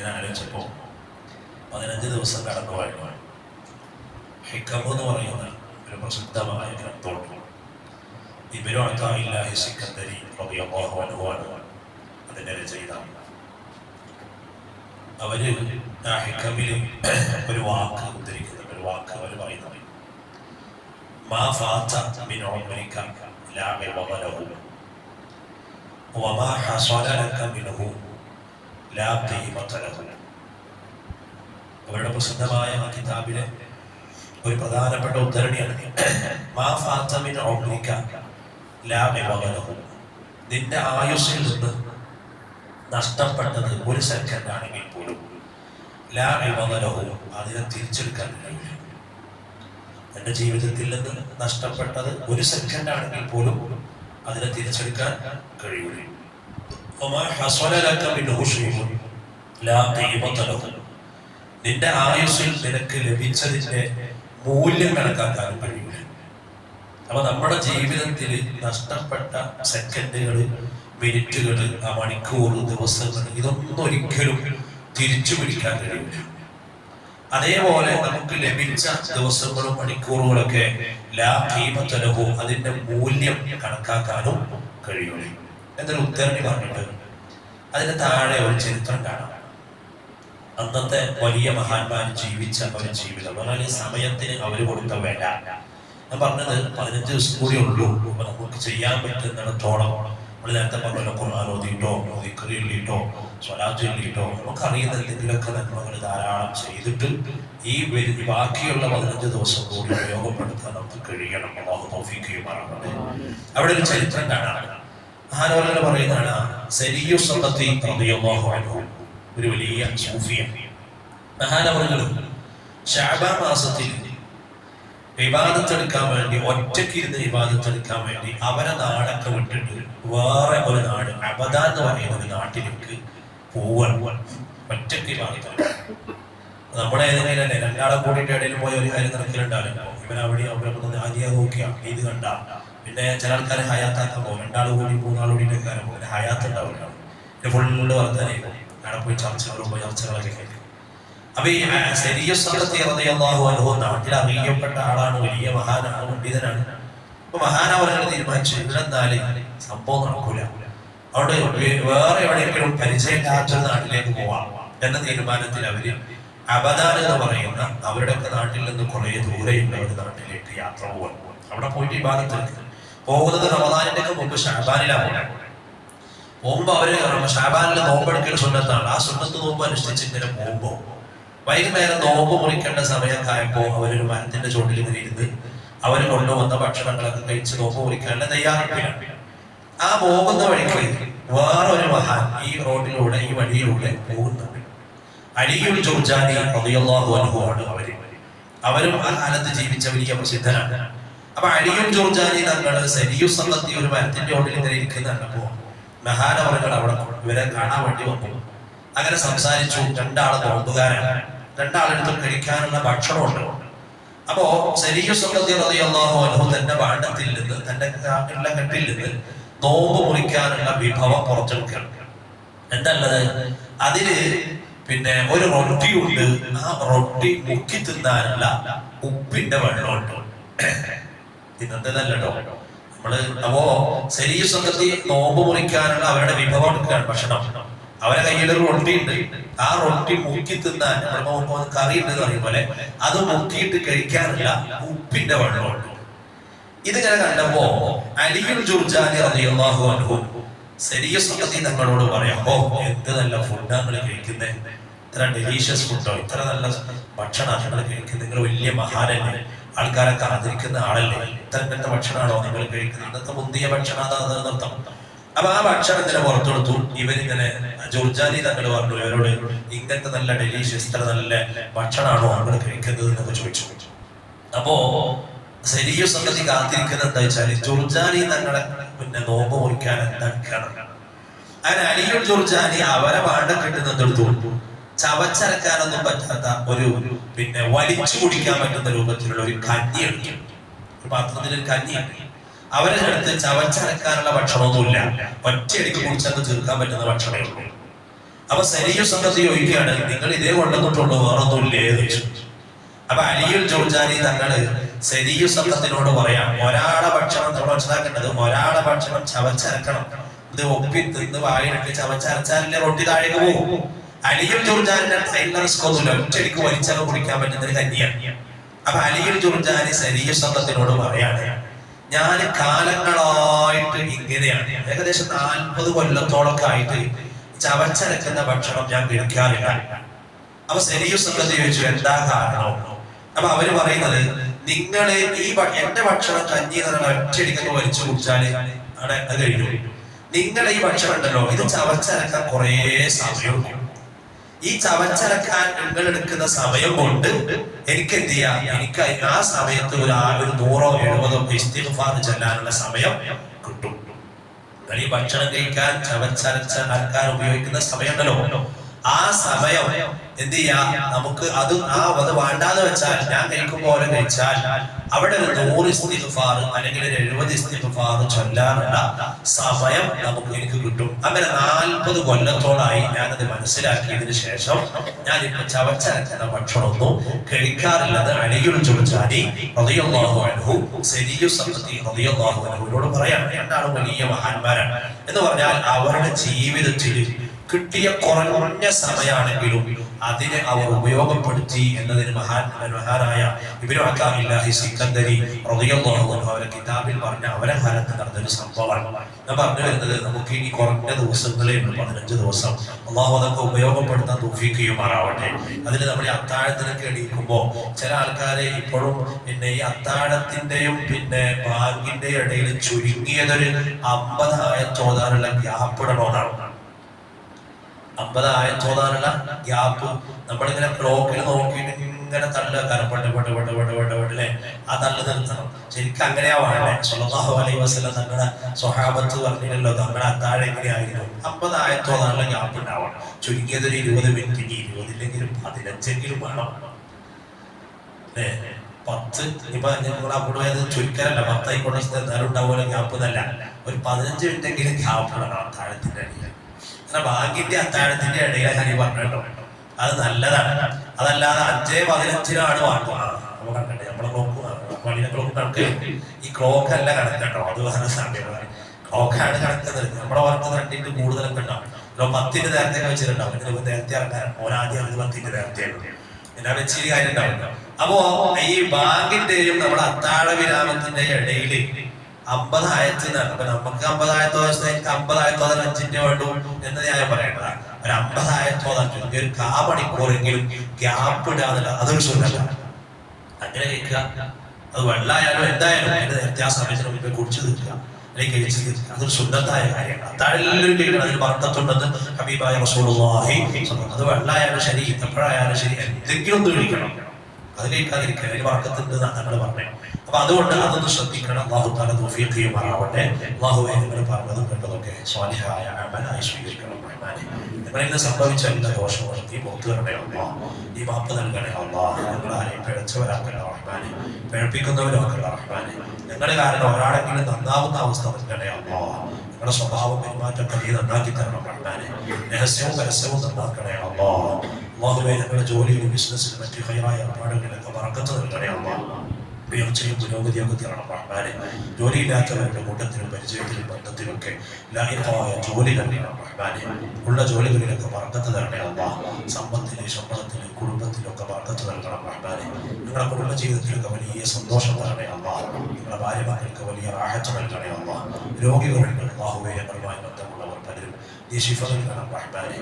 ഇങ്ങനെ ആലോചിച്ചപ്പോൾ പതിനഞ്ച് ദിവസം കടന്നു പോയപ്പോൾ ഹിക്കം എന്ന് പറയുന്ന ഒരു പ്രസിദ്ധമായ ഗ്രന്ഥമുണ്ട് ഇബിനു അത്തായില്ലാഹി സിക്കന്ദരി റളിയല്ലാഹു അൻഹു ആണ് അതിന്റെ രചയിതാവ് അവര് ആ ഹിക്കമില് ഒരു വാക്ക് ഉദ്ധരിക്കുന്നുണ്ട് ഒരു വാക്ക് അവർ പറയുന്നത് മാ ഫാത്ത മിൻ ഉംരിക ലാ ഇവദലഹു വമാ ഹസല ലക മിൻഹു ലാ ഖീമത ലഹു അവരുടെ പ്രസിദ്ധമായ കിതാബിലെ ഒരു പ്രധാനപ്പെട്ട ഉദ്ധരണിയാണ്. നിന്റെ ആയുസ്സിൽ നിന്ന് നഷ്ടപ്പെട്ടത് ഒരു സെക്കൻഡ് ആണെങ്കിൽ പോലും ലാ ഇവദലഹു അതിനെ തിരിച്ചെടുക്കാൻ കഴിയില്ല എന്റെ ജീവിതത്തിൽ നിന്ന് നഷ്ടപ്പെട്ടത് ഒരു സെക്കൻഡ് ആണെങ്കിൽ പോലും അതിനെ തിരിച്ചെടുക്കാൻ കഴിയൂല വമാ حصل لك من ശൈഉൻ لا ലഹു നിന്റെ ആയുസ്സിൽ നിനക്ക് ലഭിച്ചതിന്റെ മൂല്യം കണക്കാക്കാനും കഴിയില്ല അപ്പൊ നമ്മുടെ ജീവിതത്തിൽ നഷ്ടപ്പെട്ട സെക്കൻഡുകൾ മിനിറ്റുകൾ ആ മണിക്കൂർ ദിവസങ്ങൾ ഇതൊന്നും ഒരിക്കലും തിരിച്ചു പിടിക്കാൻ കഴിയില്ല അതേപോലെ നമുക്ക് ലഭിച്ച ദിവസങ്ങളും മണിക്കൂറുകളൊക്കെ ലാഭീമത്തലവും അതിന്റെ മൂല്യം കണക്കാക്കാനും കഴിയൂല. എന്നൊരു ഉദ്ധരണി പറഞ്ഞിട്ട് അതിന്റെ താഴെ ഒരു ചരിത്രം കാണാം. അന്നത്തെ വലിയ മഹാന്മാർ ജീവിച്ച ഒരു ജീവിതം വളരെ സമയത്തിന് അവർ കൊടുത്ത വേണ്ട ഞാൻ പറഞ്ഞത് പതിനഞ്ച് ദിവസം കൂടി ഉള്ളൂ. അപ്പൊ നമുക്ക് ചെയ്യാൻ പറ്റുന്നിടത്തോളം നമ്മൾ നേരത്തെ പറഞ്ഞല്ലോ ഖുർആൻ ഓതിയിട്ടോ ദിക്റിയിട്ടോ സ്വലാത്ത് ചൊല്ലിയിട്ടോ നമുക്ക് അറിയുന്ന എന്തെങ്കിലുമൊക്കെ നന്മകൾ ധാരാളം ചെയ്തിട്ട് ഈ ബാക്കിയുള്ള പതിനഞ്ച് ദിവസം കൂടി ഉപയോഗപ്പെടുത്താൻ നമുക്ക് കഴിയണം. അവിടെ ഒരു ചരിത്രം കാണാം. മഹാനവരങ്ങൾ പറയുന്നതാണ് സരിയു സമ്പത്തി ഒരു വലിയ സൂഫിയാണ്. മഹാനവറുകൾ ഷാബാ മാസത്തിൽ വിവാദത്തെടുക്കാൻ വേണ്ടി ഒറ്റയ്ക്ക് ഇരുന്ന് വിവാദത്തെടുക്കാൻ വേണ്ടി അവരെ നാടൊക്കെ വിട്ടിട്ട് വേറെ ഒരു നാട് അബദ എന്ന് പറയുന്ന ഒരു നാട്ടിലേക്ക് പോവാൻ വിവാദത്തെടുക്കാൻ. നമ്മുടെ ഏതെങ്കിലും രണ്ടാളെ കൂടിയിട്ട് ഇടയിൽ പോയ ഒരു കാര്യം നടക്കലുണ്ടാവില്ല. ഇവൻ അവിടെ അവിടെ ആദ്യ നോക്കിയ. ഇത് കണ്ട. പിന്നെ ചില ആൾക്കാരെ ഹയാത്താക്കാൻ രണ്ടാൾ കൂടി മൂന്നാൾ കൂടി പോകും ഹയാത്ത് ഉണ്ടാവില്ല. പിന്നെ ഫുള്ള് വർദ്ധന അവിടെ പോയി ചർച്ചകളും പോയി ചർച്ചകളൊക്കെ കേൾക്കും അപ്പൊ അറിയപ്പെട്ട ആളാണ് വലിയ മഹാനാണ് പണ്ഡിതനാണ്. അപ്പൊ മഹാനവരങ്ങൾ തീരുമാനിച്ചു. ഇവിടെന്നാൽ സംഭവം നടക്കൂല. അവിടെ വേറെ എവിടെയെങ്കിലും പരിചയമില്ലാത്ത നാട്ടിലേക്ക് പോവാം എന്ന തീരുമാനത്തിൽ അവർ അബദാൻ എന്ന് പറയുന്ന അവരുടെ നാട്ടിൽ നിന്ന് കുറെ ദൂരെയുള്ള ഒരു നാട്ടിലേക്ക് യാത്ര പോവാൻ അവിടെ പോയിട്ട് ഈ ഭാഗത്ത് പോകുന്നത് റമദാനിന്റെ മുമ്പ് ഷാബാനിലാണ് മുമ്പ് അവർ ഷാബാനിൽ നോമ്പെടുക്കേണ്ട സുന്നത്താണ്. ആ സുന്നത്ത് നോമ്പ് അനുഷ്ഠിച്ച് ഇങ്ങനെ പോകുമ്പോ വൈകുന്നേരം നോമ്പ് മുറിക്കേണ്ട സമയമൊക്കെ അവരൊരു മരത്തിന്റെ ചുവട്ടിൽ ഇങ്ങനെ ഇരുന്ന് അവർ കൊണ്ടുവന്ന ഭക്ഷണങ്ങളൊക്കെ കഴിച്ച് നോമ്പ് മുറിക്കാനുള്ള തയ്യാറെടുപ്പിലാണ്. ആ പോകുന്ന വഴിക്ക് വേറെ ഒരു മഹാൻ ഈ റോഡിലൂടെ ഈ വഴിയിലൂടെ പോകുന്നുണ്ട്. അലിയുൽ ജുർജാനി അവർ. ആ കാലത്ത് ജീവിച്ച വലിയ പ്രസിദ്ധനാണ് അപ്പൊ അലിയുൽ ജോർജാനി തങ്ങൾ സരിയു സല്ലത്തി ഒരു മരത്തിന്റെ ഉള്ളിൽ ഇങ്ങനെ ഇരിക്കുന്ന കണ്ടപ്പോ മഹാനവറുകൾ അവിടെ ഇവരെ കാണാൻ വേണ്ടി വന്നു. അങ്ങനെ സംസാരിച്ചു. രണ്ടാൾ നോമ്പുകാരാണ് രണ്ടാളെടുത്തും കഴിക്കാനുള്ള ഭക്ഷണമുണ്ട് അപ്പോ സരിയു സല്ലത്തി റളിയല്ലാഹു അൻഹു തന്റെ ഭാണ്ഡത്തിൽ നിന്ന് തന്റെ കെട്ടിൽ നിന്ന് നോമ്പ് മുറിക്കാനുള്ള വിഭവം പുറത്തെടുക്കണം എന്തല്ലത്? അതിൽ പിന്നെ ഒരു റൊട്ടിയുണ്ട് ആ റൊട്ടി മുക്കി തിന്നാനുള്ള ഉപ്പിന്റെ വെള്ളമുണ്ട്. ഇന്നത്തേതല്ലോ നമ്മൾ അപ്പോ ശരീര സംഘത്തിൽ നോമ്പ് മുറിക്കാനുള്ള അവരുടെ വിഭവം എടുക്കുകയാണ് ഭക്ഷണം. അവരെ കയ്യിൽ ഒരു റൊട്ടി ഉണ്ട്. ആ റൊട്ടി മുക്കി തിന്നാൻ കറി ഉണ്ട് എന്ന് പറയും പോലെ അത് മുക്കിയിട്ട് കഴിക്കാറില്ല ഉപ്പിന്റെ വെള്ളമുണ്ട്. ഇതിങ്ങനെ കണ്ടപ്പോ അലിയുൽ ജുർജാനി അറിയാഹു അൻഹു ശരീര സംഘത്തിൽ തങ്ങളോട് പറയാം ഓ എന്ത് നല്ല ഫുഡാണ് നിങ്ങൾ കഴിക്കുന്നത് ഇത്ര ഡെലീഷ്യസ് ഫുഡോ ഇത്ര നല്ല ഭക്ഷണം നിങ്ങൾ കഴിക്കുന്നത് നിങ്ങൾ വലിയ മഹാനല്ലേ ആൾക്കാരൊക്കെ കാത്തിരിക്കുന്ന ആളല്ലേ? ഇത്തരത്തെ ഭക്ഷണമാണോ നിങ്ങൾ കഴിക്കുന്നത്? ഇന്നത്തെ മുന്തിയ ഭക്ഷണം അപ്പൊ ആ ഭക്ഷണത്തിന് പുറത്തെടുത്തു. ഇവരിങ്ങനെ ജോർജാലി തങ്ങൾ പറഞ്ഞു ഇവരോട് ഇങ്ങനത്തെ നല്ല ഡെലീഷ്യസ് ഇത്ര നല്ല ഭക്ഷണമാണോ നമ്മൾ കഴിക്കുന്നത്? എന്നൊക്കെ ചോദിച്ചു. അപ്പോ ശരീര സംഗതി കാത്തിരിക്കുന്നത് എന്താ വെച്ചാൽ ജോർജാലി തങ്ങളെ പിന്നെ നോമ്പ് മുറിക്കാൻ എന്താ അങ്ങനെ അലിയുൽ ജോർജാലി അവരെ പാണ്ഡം കിട്ടുന്നെടുത്തു ചവച്ചരക്കാനൊന്നും പറ്റാത്ത ഒരു പിന്നെ വലിച്ചു കുടിക്കാൻ പറ്റുന്ന രൂപത്തിലുള്ള ഒരു കഞ്ഞി ഒരു പാത്രത്തിൽ ഒരു കഞ്ഞി അവരെ അടുത്ത് ചവച്ചരക്കാനുള്ള ഭക്ഷണമൊന്നുമില്ല. ഒറ്റയടിക്ക് കുടിച്ചത് തീർക്കാൻ പറ്റുന്ന ഭക്ഷണമേ ഉള്ളൂ. അപ്പൊ ശരീര സംഗതി ചോദിക്കുകയാണ് നിങ്ങൾ ഇതേ കൊണ്ടുവന്നിട്ടുള്ളൂ വേറൊന്നുമില്ലേ അപ്പൊ അലിയുൽ ജോർജാനി തങ്ങൾ ശരീര സംഘത്തിനോട് പറയാം ഒരാളെ ഭക്ഷണം നമ്മൾ മനസ്സിലാക്കേണ്ടത് ഒരാളെ ഭക്ഷണം ചവച്ചരക്കണം. ഇത് ഒപ്പി തിന്ന് വായിലിട്ട് ചവച്ചരച്ചാലല്ലേ റൊട്ടി താഴേക്ക് പോകും അലിയുൽ ജോർജാലിന്റെ ടൈലർ സ്കോസിൽ ഒറ്റയ്ക്ക് വലിച്ചങ്ങ് കുടിക്കാൻ പറ്റുന്ന ഒരു കന്യാണ് അപ്പൊ അലിയുൽ ജോർജാലി ശരീര ശബ്ദത്തിനോട് പറയാണ് ഞാൻ കാലങ്ങളായിട്ട് ഇങ്ങനെയാണ്. ഏകദേശം നാൽപ്പത് കൊല്ലത്തോളൊക്കെ ആയിട്ട് ചവച്ചരക്കുന്ന ഭക്ഷണം ഞാൻ കഴിക്കാറില്ല. അപ്പൊ ശരീര സംഘത്തിൽ ചോദിച്ചു എന്താ കാരണം? അപ്പൊ അവർ പറയുന്നത് നിങ്ങളെ ഈ എന്റെ ഭക്ഷണം കഞ്ഞി എന്നുള്ള ഒറ്റയടിക്കൊക്കെ വലിച്ചു കുടിച്ചാൽ അവിടെ അത് കഴിഞ്ഞു. നിങ്ങളെ ഈ ഭക്ഷണം ഉണ്ടല്ലോ ഇത് ചവച്ചരക്കാൻ കുറേ സമയം. ഈ ചവച്ചരക്കാൻ നിങ്ങൾ എടുക്കുന്ന സമയം കൊണ്ട് എനിക്ക് എന്ത് ചെയ്യാം എനിക്ക് ആ സമയത്ത് ഒരു ആ ഒരു നൂറോ എഴുപതോ ഇസ്തിഫാർ ചെല്ലാനുള്ള സമയം കിട്ടും. ഈ ഭക്ഷണം കഴിക്കാൻ ചവച്ചരച്ച ആൾക്കാർ ഉപയോഗിക്കുന്ന സമയമുണ്ടല്ലോ. ആ സമയം എന്ത് ചെയ്യാ? നമുക്ക് അത് ആ അത് വേണ്ടാന്ന് വെച്ചാൽ ഞാൻ കഴിക്കും പോലെ കഴിച്ചാൽ അവിടെ ഒരു നൂറ് ഇസ്തിഗ്ഫാർ അല്ലെങ്കിൽ ഒരു എഴുപത് ഇസ്തിഗ്ഫാർ ചൊല്ലാനുള്ള സമയം നമുക്ക് എനിക്ക് കിട്ടും. അങ്ങനെ നാൽപ്പത് കൊല്ലത്തോളായി ഞാനത് മനസ്സിലാക്കിയതിന് ശേഷം ഞാൻ ഇപ്പൊ ചവച്ചരക്കുന്ന ഭക്ഷണമൊന്നും കഴിക്കാറില്ലെന്ന് ജുർജാനി റളിയല്ലാഹു അൻഹു സരിയു റളിയല്ലാഹു അൻഹുവിനോട് പറയാം രണ്ടാളും വലിയ മഹാന്മാരാണ്? എന്ന് പറഞ്ഞാൽ അവരുടെ ജീവിതത്തിൽ കിട്ടിയ കുറഞ്ഞ സമയമാണെങ്കിലും അതിനെ അവർ ഉപയോഗപ്പെടുത്തി എന്നതിന് മഹാൻ മഹാനായ ഇബ്നു അക്കാമില്ലാഹി സിക്കന്ദരി അവരെ കിതാബിൽ പറഞ്ഞ അവരെ കാലത്ത് നടന്നൊരു സംഭവമാണ്. ഞാൻ പറഞ്ഞു വരുന്നത് നമുക്ക് ഇനി കുറഞ്ഞ ദിവസങ്ങളേ ഉള്ളൂ പതിനഞ്ച് ദിവസം. അള്ളാഹു അതൊക്കെ ഉപയോഗപ്പെടുത്താൻ തൂഫിക്കുമാറാവട്ടെ അതിന് നമ്മൾ ഈ അത്താഴത്തിനൊക്കെ എണീക്കുമ്പോൾ ചില ആൾക്കാരെ ഇപ്പോഴും പിന്നെ ഈ അത്താഴത്തിന്റെയും പിന്നെ ബാങ്കിന്റെയും ഇടയിൽ ചുരുങ്ങിയതൊരു അമ്പതായ ചോദാനുള്ള ഗ്യാപ്പ് ഇടണമെന്നാണ് അമ്പത് ആയത്തോതാനുള്ള ഗ്യാപ്പ് നമ്മളിങ്ങനെ ക്ലോക്കിൽ നോക്കിയിട്ട് ഇങ്ങനെ തള്ളുക കരപ്പട്ട് പെട്ട് പെട്ട് പെട്ട് പെട്ട് പെട്ടില്ലേ ആ തള്ളു നിർത്തണം. ശരിക്കും അങ്ങനെയാ വേണ്ടേ അലൈ അലൈഹി വസല്ലം തങ്ങളുടെ സ്വഹാബത്ത് പറഞ്ഞില്ലല്ലോ തങ്ങളുടെ അത്താഴം എങ്ങനെയായിരുന്നു? അമ്പത് ആയത്തോതാനുള്ള ഗ്യാപ്പ് ഉണ്ടാവണം. ചുരുങ്ങിയത് ഒരു ഇരുപത് മിനിറ്റ് ഇരുപതില്ലെങ്കിലും പതിനഞ്ചെങ്കിലും വേണം. അല്ലേ? പത്ത് ഇപ്പൊ നിങ്ങൾ അവിടെ പോയത് പത്തായി പത്തായിക്കോട്ടെ എന്തായാലും ഉണ്ടാവുമല്ലോ ഗ്യാപ്പ് എന്നല്ല. ഒരു പതിനഞ്ച് മിനിറ്റെങ്കിലും ഗ്യാപ്പ് വേണം അത്താഴത്തിന്റെ അങ്ങനെ ബാങ്കിന്റെ അത്താഴത്തിന്റെ ഇടയിലാണ് ഹരി പറഞ്ഞിട്ടോ അത് നല്ലതാണ്. അതല്ലാതെ അഞ്ചേ പതിനഞ്ചിനാണ് വാങ്ങുന്നത് നമ്മൾ കണ്ടേ നമ്മളെ ക്ലോക്ക് പള്ളിയിലെ ക്ലോക്ക് കണക്ക്. ഈ ക്ലോക്ക് അല്ല കണക്കട്ടോ അത് വേറെ സമയമാണ് ക്ലോക്കാണ് കണക്കുന്നത് നമ്മുടെ വർക്ക് രണ്ടിന്റെ കൂടുതലൊക്കെ ഉണ്ടാവും. ഇപ്പൊ പത്തിന്റെ നേരത്തെ വെച്ചിട്ടുണ്ടാവും. ഇതിന് നേരത്തെ ഇറങ്ങാൻ ഓരാദ്യം അത് പത്തിന്റെ നേരത്തെ എന്നാ വെച്ചിരി കാര്യം ഉണ്ടാവില്ല അപ്പോ ഈ ബാങ്കിന്റെയും നമ്മുടെ അത്താഴ വിരാമത്തിന്റെ ഇടയിൽ അമ്പതായത്തിനാണ് അപ്പൊ നമുക്ക് അമ്പതായത്തോ എനിക്ക് അമ്പതായത്തോതാൻ അഞ്ചിന്റെ വേണ്ടു എന്ന് ഞാൻ പറയേണ്ടതാണ് ഒരു അമ്പതായത്തോ ചുരുങ്ങി ഒരു കാ മണിക്കൂറെങ്കിലും ഗ്യാപ്പ് ഇടാന്നില്ല അതൊരു സുഖമാണ് അങ്ങനെ കഴിക്കുക അത് വെള്ളമായാലും എന്തായാലും അതിന്റെ നേരത്തെ ആ സമയത്തിന് മുമ്പേ കുടിച്ചു തീർക്കുക. അല്ലെങ്കിൽ കഴിച്ചു തീർക്കുക. അതൊരു സുന്നത്തായ കാര്യമാണ്. അത്താഴെല്ലാവരും കഴിക്കണം അതിന് വർദ്ധത്തുണ്ടെന്ന് ഹബീബായ റസൂലുള്ളാഹി അത് വെള്ളമായാലും ശരി എപ്പോഴായാലും ശരി എന്തെങ്കിലും ഒന്ന് കഴിക്കണം. അത് കഴിക്കാതിരിക്കുക അതിന് വർക്കത്തുണ്ട് എന്നാണ് ഞങ്ങൾ പറഞ്ഞത് അപ്പൊ അതുകൊണ്ട് അതൊന്ന് ശ്രദ്ധിക്കണം. അള്ളാഹു താല പറയാവട്ടെ അള്ളാഹുവെ നിങ്ങൾ പറഞ്ഞതും കണ്ടതൊക്കെ സ്വാലിഹായ അമലായി സ്വീകരിക്കണം നിങ്ങളിന്ന് സംഭവിച്ച എല്ലാ ദോഷങ്ങളും നീ പുറത്തു തരണേ അള്ളാ. നീ മാപ്പ് നൽകണേ അള്ളാ. നിങ്ങൾ ആരെയും പിഴച്ചവരാക്കണ റഹ്മാനെ. പിഴപ്പിക്കുന്നവരാക്കണ റഹ്മാനെ. നിങ്ങളുടെ കാരണം ഒരാളെങ്കിലും നന്നാവുന്ന അവസ്ഥ നൽകണേ അള്ളാ. നിങ്ങളുടെ സ്വഭാവം പെരുമാറ്റം നീ നന്നാക്കി തരണം റഹ്മാനെ. രഹസ്യവും പരസ്യവും നന്നാക്കണേ അള്ളാ. അള്ളാഹുവെ ഞങ്ങളുടെ ജോലിയിലും ബിസിനസ്സിലും മറ്റ് ഹൈറായ ഏർപ്പാടുകളിലൊക്കെ പറക്കത്ത് നൽകണേ അള്ളാഹ് ഉയർച്ചയും പുരോഗതിയൊക്കെ തീരണം റഹ്മാനെ ജോലിയില്ലാത്തവരുടെ കൂട്ടത്തിലും പരിചയത്തിലും ബന്ധത്തിലൊക്കെ ലാഹിതമായ ജോലി തന്നെയാണ് റഹ്മാനെ ഉള്ള ജോലികളിലൊക്കെ വറക്കത്ത് തരണേ അള്ളാ. സമ്പത്തിലെ ശമ്പളത്തിലെ കുടുംബത്തിലൊക്കെ വറക്കത്ത് നൽകണം റഹ്മാനെ നിങ്ങളുടെ കുടുംബ ജീവിതത്തിലൊക്കെ വലിയ സന്തോഷം തരണേ അമ്മ നിങ്ങളുടെ ഭാര്യ വലിയ റാഹത്ത് നൽകണേ അമ്മ രോഗികളുണ്ട് അള്ളാഹുവെ ഞങ്ങളുമായി ബന്ധമുള്ളവർ പലരും നീ ശിഫ നൽകണം റഹ്മാനെ.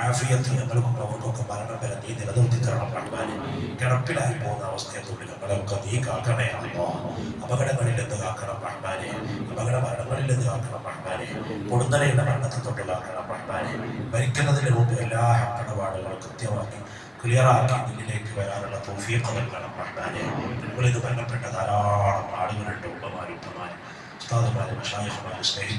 ആഫിയത്ത് ഞങ്ങൾക്കും അവർക്കൊക്കെ മരണം വരെ നീ നിലനിർത്തി തരണം റഹ്മാനെ. കിടപ്പിലായി പോകുന്ന അവസ്ഥയെ തൊഴിൽ ഞങ്ങളെയൊക്കെ നീ കാക്കണേ അല്ലോ അപകടങ്ങളിൽ എന്ത് കാക്കണം റഹ്മാനെ. അപകട മരണങ്ങളിൽ എന്ത് കാക്കണം റഹ്മാനെ. പൊടുന്നലയുടെ മരണത്തെ തൊട്ട് കാക്കണം റഹ്മാനെ. മരിക്കുന്നതിന് മുമ്പ് എല്ലാ ഇടപാടുകളും കൃത്യമാക്കി ക്ലിയറാക്കി നിന്നിലേക്ക് വരാനുള്ള തോഫിയൊക്കെ നൽകണം റഹ്മാനെ. നിങ്ങളിത് ബന്ധപ്പെട്ട ധാരാളം ആളുകളുണ്ട് ഉമ്മമാരും ഉസ്താദുമാരും സ്നേഹിച്ച